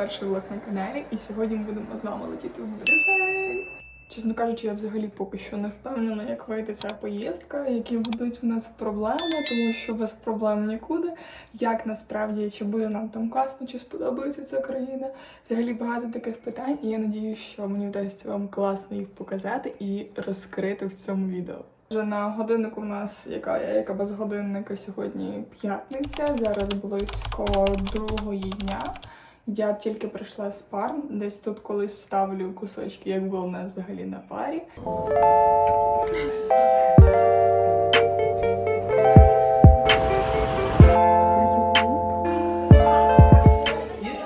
перший влог на каналі, і сьогодні ми будемо з вами летіти в Брюссель. Чесно кажучи, я взагалі поки що не впевнена, як вийде ця поїздка, які будуть у нас проблеми, тому що без проблем нікуди. Як насправді чи буде нам там класно, чи сподобається ця країна. Взагалі багато таких питань, і я надіюся, що мені вдасться вам класно їх показати і розкрити в цьому відео. Вже на годиннику в нас яка яка без годинника сьогодні п'ятниця. Зараз близько другої дня. Я тільки прийшла з пар, десь тут колись вставлю кусочки, як було в нас взагалі на парі.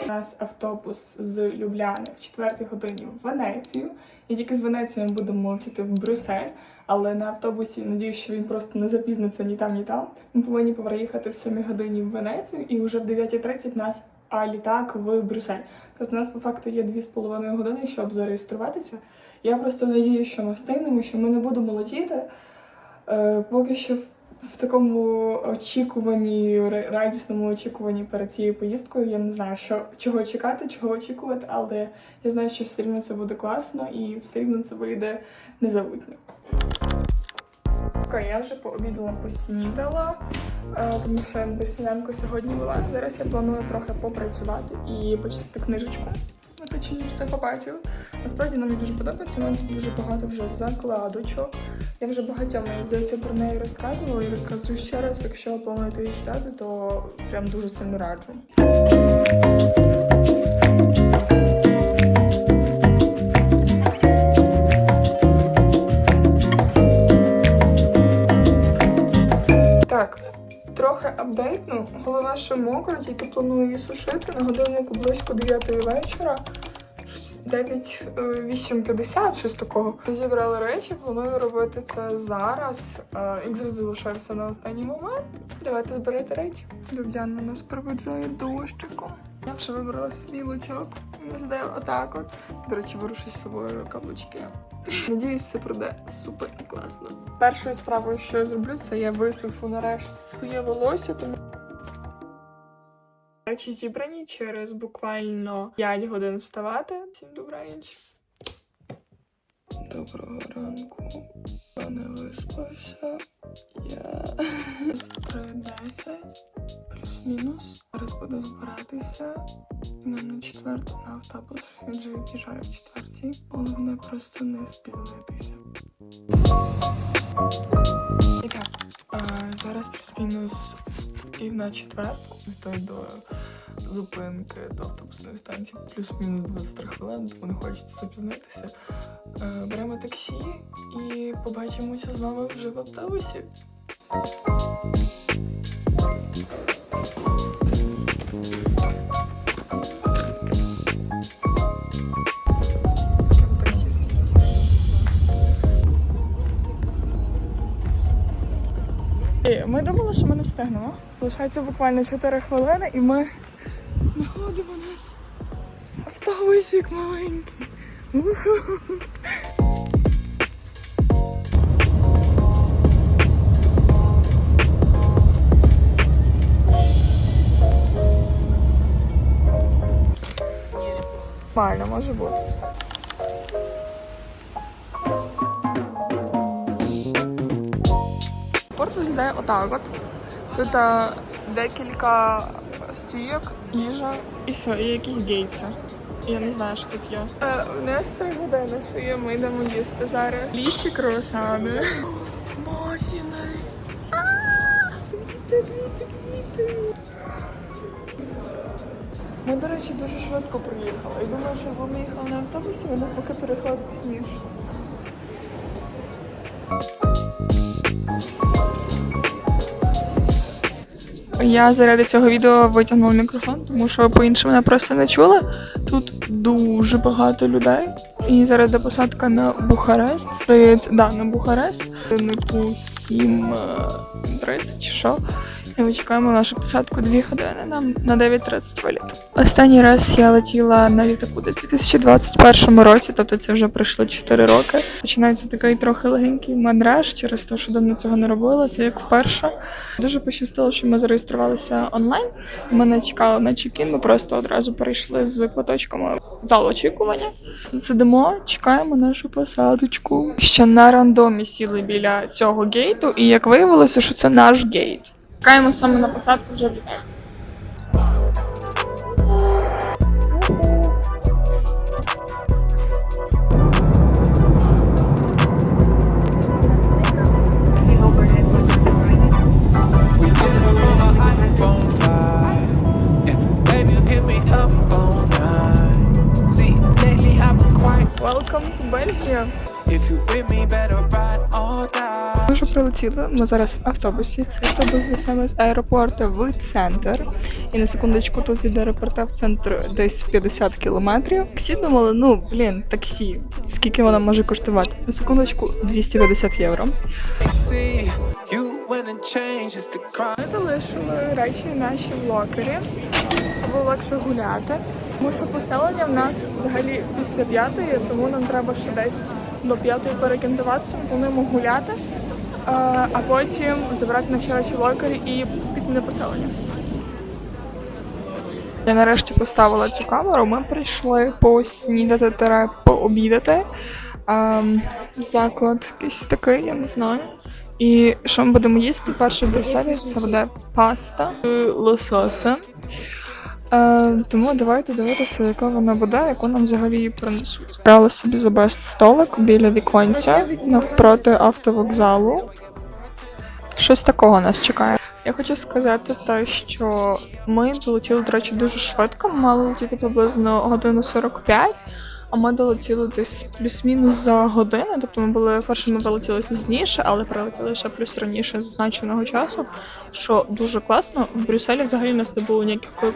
У нас автобус з Любляни в 4 годині в Венецію. І тільки з Венеції ми будемо летіти в Брюссель. Але на автобусі надіюсь, що він просто не запізниться ні там, ні там. Ми повинні переїхати в 7 годині в Венецію, і вже в 9.30 нас а літак в Брюссель. Тобто у нас по факту є 2,5 години, щоб зареєструватися. Я просто надіюся, що ми встигнемо, що ми не будемо летіти. Е, поки що в, в такому очікуванні, радісному очікуванні перед цією поїздкою. Я не знаю, що чого чекати, чого очікувати, але я знаю, що все рівно це буде класно і все рівно це вийде незабутньо. Окей, я вже пообідала, поснідала, е, тому що я без сніданку сьогодні була. Зараз я планую трохи попрацювати і почитати книжечку на точні психопатів. Насправді нам дуже подобається, мене дуже багато вже закладочок. Я вже багатьом, мені здається, про неї розказувала і розказую ще раз. Якщо плануєте її читати, то прям дуже сильно раджу. Трохи апдейтну. Голова ще мокра, тільки планую її сушити. На годиннику близько 9 вечора. Щось 9, е, 8.50, щось такого. Зібрала речі, планую робити це зараз. Е, Як завжди залишався на останній момент. Давайте збирайте речі. Любляна нас проведжає дощиком. Я вже вибрала свій лучок. Виглядає отак от. До речі, щось з собою каблучки. Надіюсь, все пройде супер класно. Першою справою, що я зроблю, це я висушу нарешті своє волосся, тому речі зібрані через буквально 5 годин вставати. Всім добраніч. Доброго ранку. Я не виспався. Я з 3.10 плюс-мінус. Зараз буду збиратися. І нам на четверту на автобус. Я вже від'їжджаю в четвертій. Головне просто не спізнитися. І так, а, зараз плюс-мінус пів на четверту. То й до зупинки до автобусної станції плюс-мінус 23 хвилини, тому не хочеться запізнитися. Е, Беремо таксі і побачимося з вами вже в автобусі. Е, Ми думали, що ми не встигнемо. Залишається буквально 4 хвилини, і ми знаходимо нас автобусик маленький. Нормально, може бути. Порт виглядає отак от. Тут а, декілька стійок, їжа і все, і якісь гейтси. Я не знаю, що тут є. Е, у нас три години, що є, ми йдемо їсти зараз. Ліжкі круасани. Квіти. Ми, до речі, дуже швидко приїхали. Я думаю, що якби ми їхали на автобусі, ми навпаки переїхали пізніше. Я заради цього відео витягнула мікрофон, тому що по-іншому мене просто не чула. Тут дуже багато людей. І зараз де посадка на Бухарест. Здається, да, на Бухарест. Нику 7.30 чи що. І ми чекаємо нашу посадку 2 години. Нам на 9.30 виліт. Останній раз я летіла на літаку десь у 2021 році, тобто це вже пройшло 4 роки. Починається такий трохи легенький мандраж через те, що давно цього не робила. Це як вперше. Дуже пощастило, що ми зареєструвалися онлайн. Ми не чекали на чекін, ми просто одразу перейшли з квиточками в зал очікування. Сидимо, чекаємо нашу посадочку. Ще на рандомі сіли біля цього гейту, і як виявилося, що це наш гейт. Чекаємо саме на посадку вже в. Or die. Ми вже прилетіли. Ми зараз в автобусі. Це автобус саме з аеропорту в центр. І на секундочку тут від аеропорта в центр десь 50 кілометрів. Таксі думали, ну блін, таксі. Скільки воно може коштувати? На секундочку 250 євро. Ми залишили речі наші в локері. Це було гуляти. Тому що поселення в нас взагалі після п'ятої, тому нам треба ще десь до п'ятої перекінтуватися. Ми плануємо гуляти, а потім забрати наші речі в локері і піти на поселення. Я нарешті поставила цю камеру. Ми прийшли поснідати та пообідати. Ем, заклад якийсь такий, я не знаю. І що ми будемо їсти? Перше в Брюсселі це буде паста з лососем. Е, тому давайте дивитися, яка вона буде, яку нам взагалі її принесуть. Брала собі за бест столик біля віконця навпроти автовокзалу. Щось такого нас чекає. Я хочу сказати те, що ми долетіли, до речі, дуже швидко. Мали летіти приблизно годину 45, а ми долетіли десь плюс-мінус за годину. Тобто ми були перше, ми вилетіли пізніше, але прилетіли ще плюс раніше зазначеного часу. Що дуже класно. В Брюсселі взагалі у нас не було ніяких ко-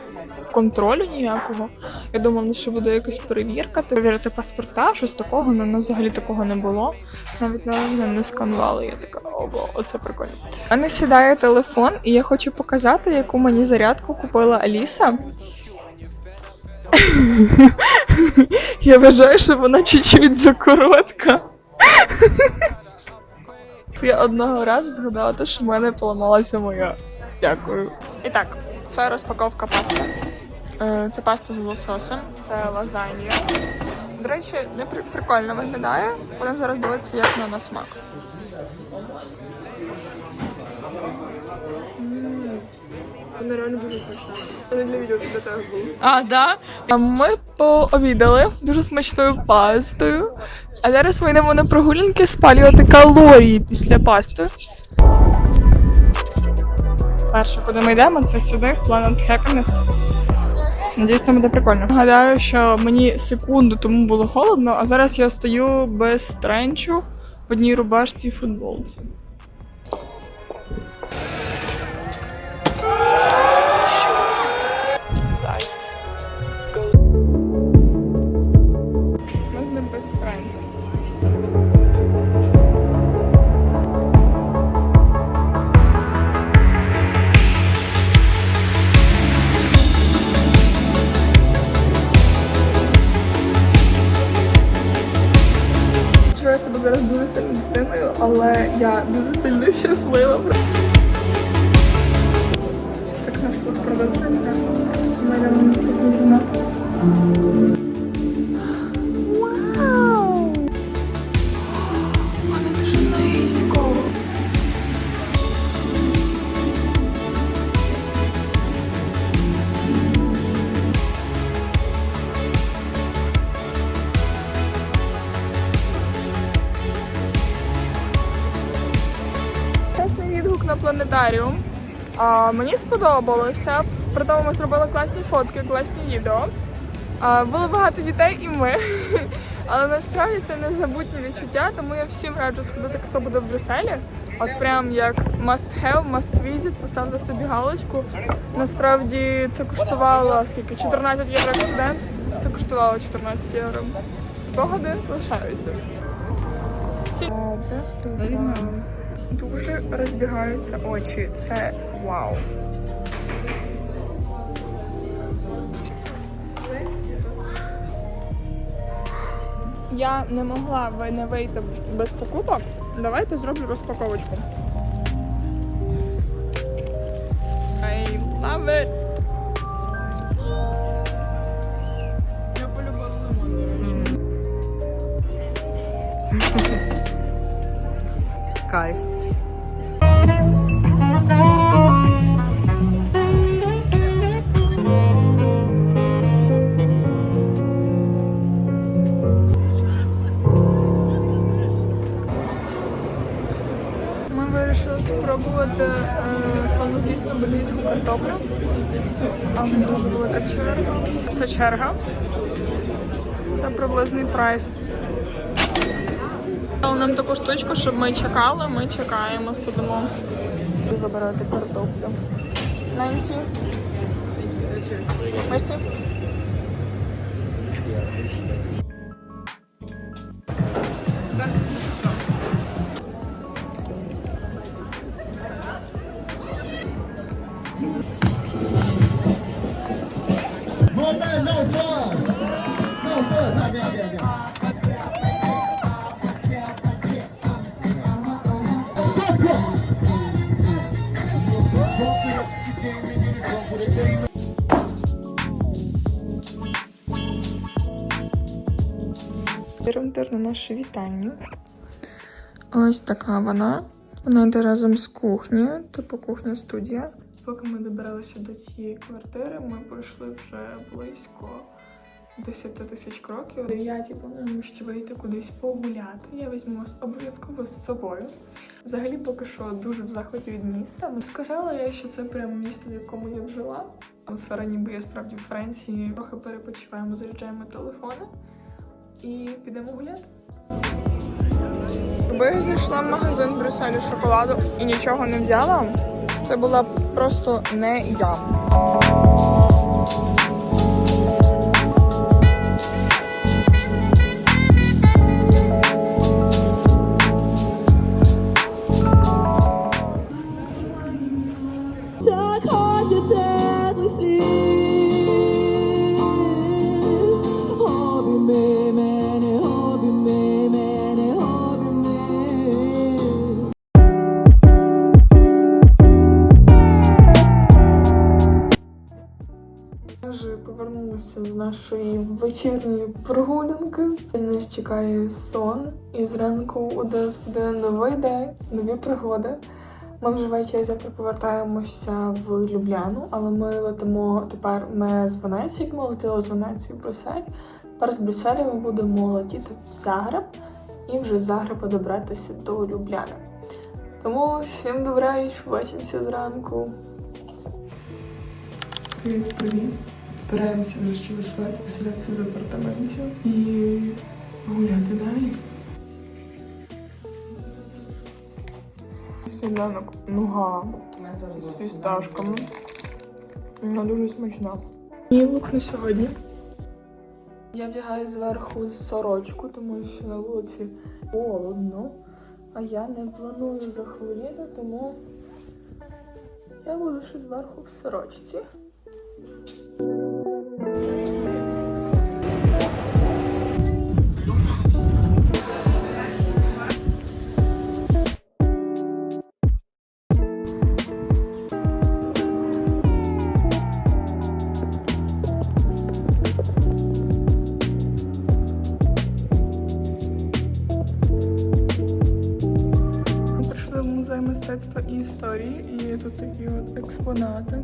контролю ніякого. Я думала, що буде якась перевірка, перевірити паспорта, щось такого. але нас взагалі такого не було. Навіть мене не сканували. Я така, ого, оце прикольно. У мене сідає телефон, і я хочу показати, яку мені зарядку купила Аліса. Я вважаю, що вона чуть-чуть закоротка. Я одного разу згадала, те, що в мене поламалася моя. Дякую. І так, це розпаковка пасти. Е, Це паста з лососем, це лазанья. До речі, не прикольно виглядає. Будемо зараз дивитися, як вона на смак. Вона реально дуже смачна. Не для відео, тебе було. А, да? Ми пообідали дуже смачною пастою. А зараз ми йдемо на прогулянки спалювати калорії після пасти. Перше, куди ми йдемо, це сюди, Planet Happiness. Надіюсь, там буде прикольно. Гадаю, що мені секунду тому було холодно, а зараз я стою без тренчу в одній рубашці і футболці. Зараз дуже сильно дитиною, але я дуже сильно щаслива. Планетаріум. А, мені сподобалося. При тому ми зробили класні фотки, класні відео. А, було багато дітей і ми. Але насправді це незабутнє відчуття, тому я всім раджу сходити, хто буде в Брюсселі. От прям як must have, must visit, поставте собі галочку. Насправді це коштувало скільки? 14 євро студент. Це коштувало 14 євро. Спогади лишаються. Просто дуже розбігаються очі. Це Вау. Я не могла не вийти без покупок. Давайте зроблю розпаковочку. I love it! Я полюбила лимон, до речі. Кайф. Картоплю. Там дуже велика черга. Це черга. Це приблизний прайс. Дали нам таку штучку, щоб ми чекали. Ми чекаємо, сидимо. Забирати картоплю. Нанті. Мерсі. На наше вітання. Ось така вона. Вона йде разом з кухнею, типу кухня студія. Поки ми добиралися до цієї квартири, ми пройшли вже близько 10 тисяч кроків. 9 плануємо ще вийти кудись погуляти. Я візьму вас обов'язково з собою. Взагалі, поки що дуже в захваті від міста. Ну, сказала я, що це прямо місто, в якому я б жила. Атмосфера, ніби я справді в Франції. Трохи перепочиваємо, заряджаємо телефони і підемо гуляти. Якби я зайшла в магазин Брюсселі шоколаду і нічого не взяла, це була просто не я. Вечірньої прогулянки. Нас чекає сон, і зранку у нас буде новий день, нові пригоди. Ми вже ввечері завтра повертаємося в Любляну, але ми летимо тепер не з Венеції, ми летіли з Венеції в Брюссель. Тепер з Брюсселя ми будемо летіти в Загреб і вже з Загреба добратися до Любляни. Тому всім добраніч, побачимося зранку. Привіт, привіт. Збираємося вже що веселити, веселятися з апартаментів і гуляти далі. Сніданок нуга з фісташками. Вона дуже смачна. Мій лук на сьогодні. Я вдягаю зверху сорочку, тому що на вулиці холодно. А я не планую захворіти, тому я буду ще зверху в сорочці. Тут такі от експонати.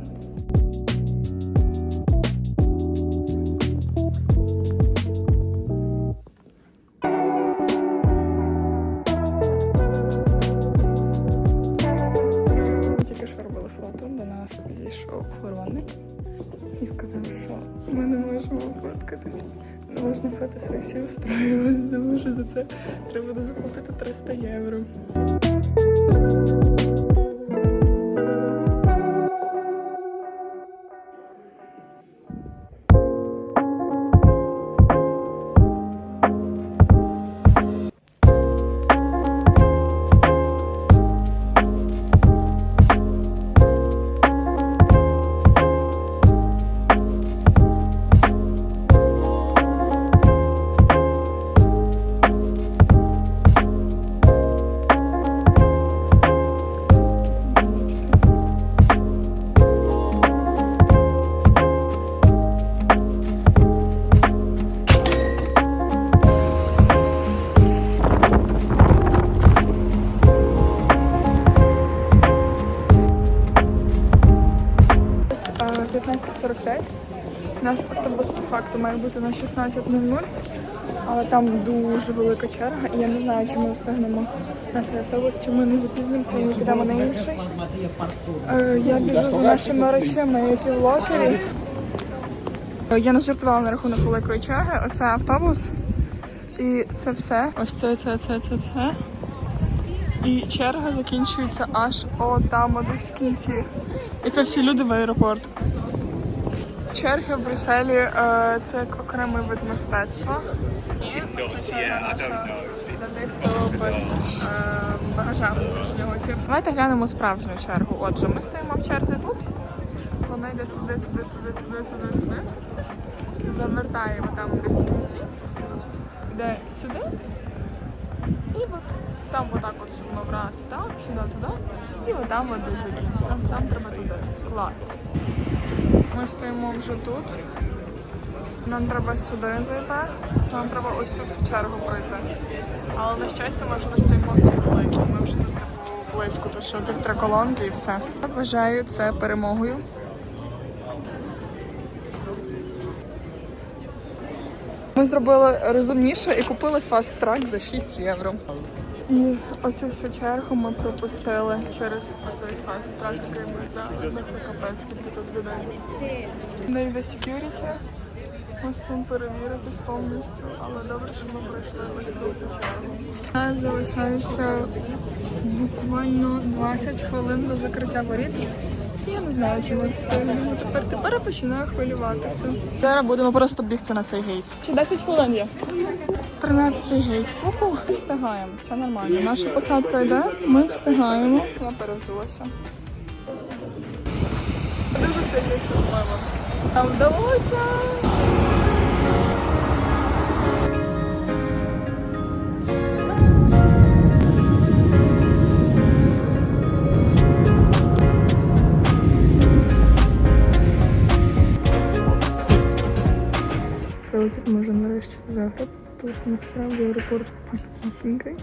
Тільки що робили фото, до нас підійшов охоронник і сказав, що ми не можемо фоткатися. Не можна фотосесію устроювати, тому що за це треба буде заплатити 300 євро. 16.00, але там дуже велика черга, і я не знаю, чи ми встигнемо на цей автобус, чи ми не запізнимося і не підемо на інший. Е, Я біжу за нашими речами, які в локері. Я не жартувала на рахунок великої черги. Оце автобус. І це все. Ось це, це, це, це, це. І черга закінчується аж отам десь в кінці. І це всі люди в аеропорт. Черги в Брюсселі е, це як окремий вид мистецтва. без е, багажа внутрішнього. Давайте глянемо справжню чергу. Отже, ми стоїмо в черзі тут. Вона йде туди, туди, туди, туди, туди, туди. Завертаємо там десь в кінці. Йде сюди. І от там отак от, воно враз так, сюди, туди. І от там от десь. Там треба туди. Клас. Ми стоїмо вже тут. Нам треба сюди зайти. Нам треба ось цю всю чергу пройти. Але на щастя, ми вже стоїмо в цій великій. Ми вже тут типу близько, тому що цих три колонки і все. Я вважаю це перемогою. Ми зробили розумніше і купили фаст-трак за 6 євро. І оцю всю чергу ми пропустили через оцей фаст-трак, який ми взяли. Ну це капець, скільки тут людей. Не йде security. Мусимо перевіритись повністю, але добре, що ми пройшли ось цю чергу. У нас залишається буквально 20 хвилин до закриття воріт. Я не знаю, чи ми встигнемо. Тепер тепер я починаю хвилюватися. Зараз будемо просто бігти на цей гейт. Ще 10 хвилин є. 13-й гейт. Уху. Встигаємо, все нормально. Наша посадка йде, ми встигаємо. Я перевзулася. Дуже сильно щаслива. Нам вдалося. Прилетіти може нарешті в Загреб. Тут насправді аеропорт пустісінький,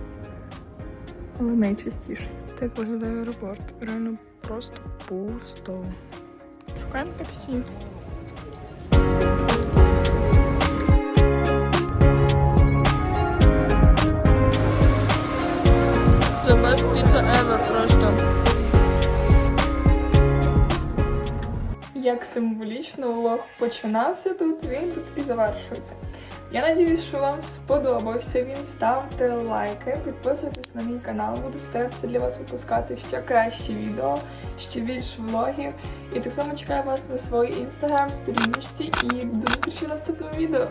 але найчастіший. Так виглядає аеропорт. Реально просто пусто. Шукаємо таксі. Це бest pizza ever просто. Як символічно влог починався тут, він тут і завершується. Я надіюсь, що вам сподобався він. Ставте лайки, підписуйтесь на мій канал, буду старатися для вас випускати ще кращі відео, ще більше влогів. І так само чекаю вас на своїй інстаграм сторіночці і до зустрічі в наступному відео.